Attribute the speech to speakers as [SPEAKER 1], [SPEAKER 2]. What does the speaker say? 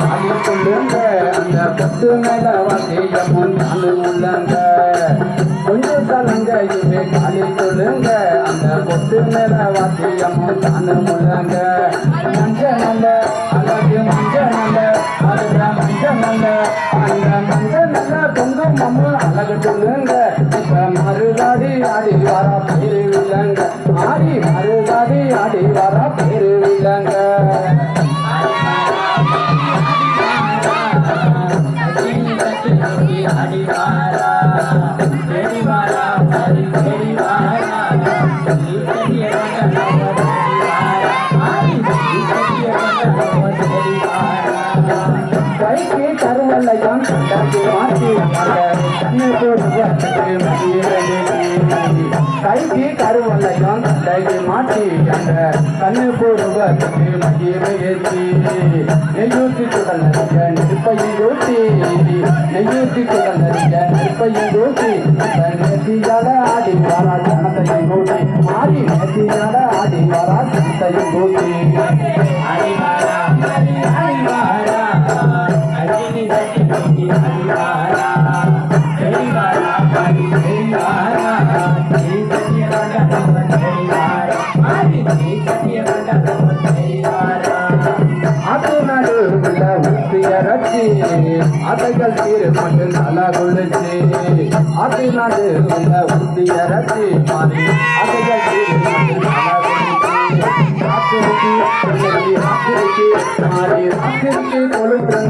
[SPEAKER 1] காலி சொல்லுங்க அந்த பத்து மேல வாசியமும் நானும் உள்ளங்க கொஞ்சம் தலங்க இவே காலி சொல்லுங்க அந்த பொட்டு மேல வாசியமும் நானும் உள்ளங்க மஞ்ச நல்ல அழகு மஞ்ச நல்ல அதுல மஞ்ச நல்ல அந்த மஞ்ச நல்ல பொங்கு மம்மு அழகு சொல்லுங்க. இப்ப ஆடி வர பேரு இல்லங்க ஆடி மறுகாடி ஆடி வர பேரு இல்லங்க கைக்கு கருவல்லையாம் கண்டது மாற்றி கண்ணு போடுவது கைக்கு கருவல்லையாம் கண்டது மாற்றி அந்த கண்ணு போடுவதற்கு மகிழ்ச்சி நெய்யூத்தி குடல் நறிய நெருப்பையை ஊட்டி. நெய்யூத்தி குடல் நறிய நெருப்பையை ஊட்டி. நெத்தியால ஆடி வாரா ஜனத்தையை ஊட்டி மாறி நெத்தியால ஆடி வாரா ஜனத்தையை ஊட்டி ஆத்துநாடு உள்ள ஊத்திய அதைகள் ஆத்தைகள் தீர் மட்டும் நல்லா குளிச்சு ஆத்துநாடு உள்ள ஊத்திய ரச்சி மாறி அதைகள் தீர் நல்லா கொள்ளுச்சு ஆத்திருக்கு மாறி ஆத்திருக்கு கொழுந்து